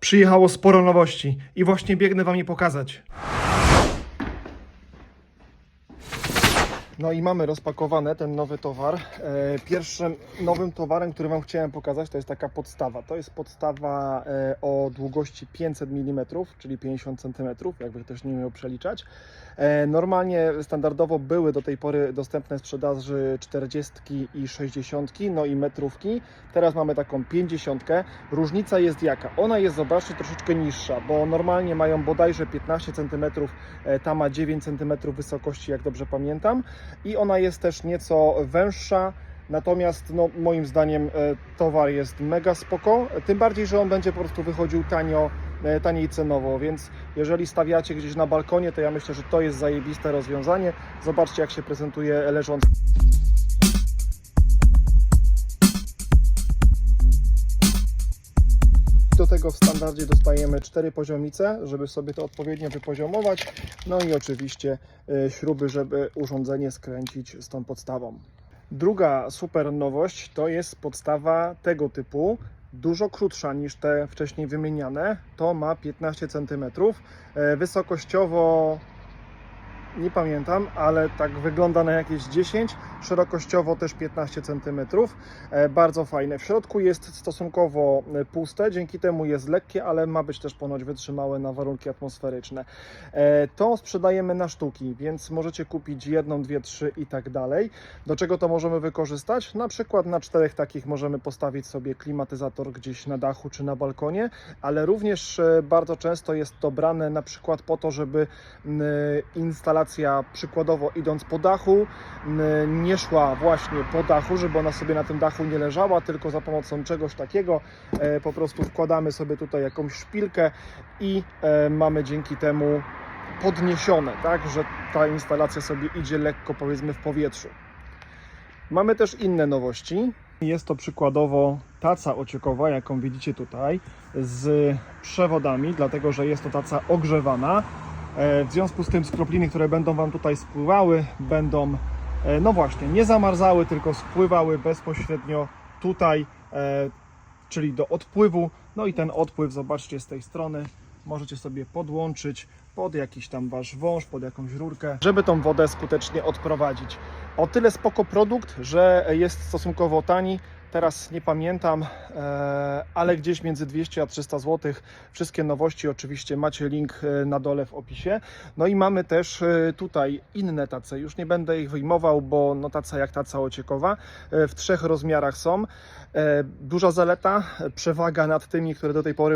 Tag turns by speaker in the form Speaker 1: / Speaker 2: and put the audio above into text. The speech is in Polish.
Speaker 1: Przyjechało sporo nowości i właśnie biegnę wam je pokazać. No i mamy rozpakowane ten nowy towar. E, Pierwszym nowym towarem, który Wam chciałem pokazać, to jest taka podstawa. To jest podstawa e, o długości 500 mm, czyli 50 cm, jakby ktoś nie miał przeliczać. E, Normalnie, standardowo były do tej pory dostępne sprzedaży 40 i 60, no i metrówki. Teraz mamy taką 50. Różnica jest jaka? Ona jest, zobaczcie, troszeczkę niższa, bo normalnie mają bodajże 15 cm, ta ma 9 cm wysokości, jak dobrze pamiętam i ona jest też nieco węższa. Natomiast no, moim zdaniem e, towar jest mega spoko, tym bardziej, że on będzie po prostu wychodził tanio, e, taniej cenowo, więc jeżeli stawiacie gdzieś na balkonie, to ja myślę, że to jest zajebiste rozwiązanie. Zobaczcie jak się prezentuje leżąc. W standardzie dostajemy cztery poziomice, żeby sobie to odpowiednio wypoziomować. No i oczywiście e, śruby, żeby urządzenie skręcić z tą podstawą. Druga super nowość to jest podstawa tego typu, dużo krótsza niż te wcześniej wymieniane. To ma 15 cm. E, Wysokościowo nie pamiętam, ale tak wygląda na jakieś 10, szerokościowo też 15 cm. E, Bardzo fajne. W środku jest stosunkowo e, puste, dzięki temu jest lekkie, ale ma być też ponoć wytrzymałe na warunki atmosferyczne. E, To sprzedajemy na sztuki, więc możecie kupić jedną, dwie, trzy i tak dalej. Do czego to możemy wykorzystać? Na przykład na czterech takich możemy postawić sobie klimatyzator gdzieś na dachu czy na balkonie, ale również bardzo często jest to brane na przykład po to, żeby instalacja przykładowo idąc po dachu m, nie szła właśnie po dachu, żeby ona sobie na tym dachu nie leżała, tylko za pomocą czegoś takiego e, po prostu wkładamy sobie tutaj jakąś szpilkę i e, mamy dzięki temu podniesione, tak, że ta instalacja sobie idzie lekko powiedzmy w powietrzu. Mamy też inne nowości. Jest to przykładowo taca ociekowa, jaką widzicie tutaj, z przewodami, dlatego że jest to taca ogrzewana. E, W związku z tym skropliny, które będą Wam tutaj spływały, będą, no właśnie, nie zamarzały, tylko spływały bezpośrednio tutaj, e, czyli do odpływu. No i ten odpływ, zobaczcie z tej strony, możecie sobie podłączyć pod jakiś tam Wasz wąż, pod jakąś rurkę, żeby tą wodę skutecznie odprowadzić. O tyle spoko produkt, że jest stosunkowo tani. Teraz nie pamiętam, e, ale gdzieś między 200 a 300 zł. Wszystkie nowości oczywiście macie link e, na dole w opisie. No i mamy też e, tutaj inne tace. Już nie będę ich wyjmował, bo no taca jak taca ociekowa. W trzech rozmiarach są. Duża zaleta, przewaga nad tymi, które do tej pory